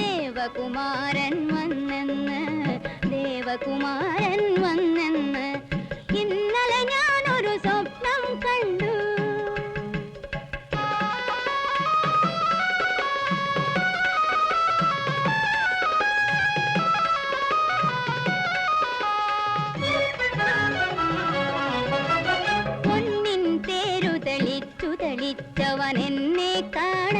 ദേവകുമാരൻ വന്നെന്ന് ദേവകുമാരൻ വന്നെന്ന്. ഇന്നലെ ഞാനൊരു സ്വപ്നം കണ്ടു. പൊന്നിൻ എന്നെ കാണാൻ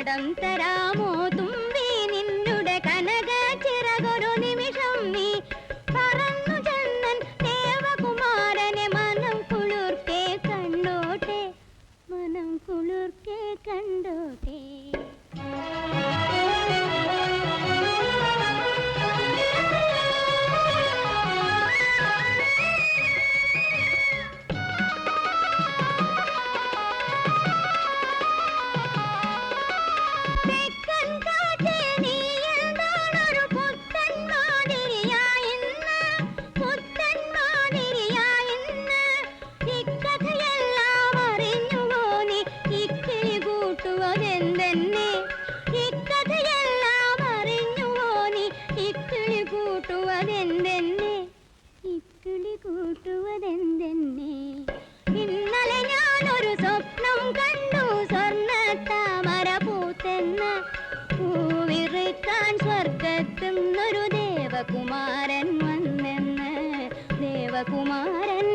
ఆడంతరామ കൂട്ടുവതെന്തെന്നെ? ഇക്കഥയെല്ലാം അറിഞ്ഞുവോ നീ? ഇക്കിളി കൂട്ടുവതെന്തെന്നെ? ഇക്കിളി കൂട്ടുവതെന്തെന്നെ? ഇന്നലെ സ്വപ്നം കണ്ടു സ്വർണ താമര പൂത്തെന്ന് പൂവിറുക്കാൻ സ്വർഗത്തുന്നൊരു ദേവകുമാരൻ വന്നെന്ന് ദേവകുമാരൻ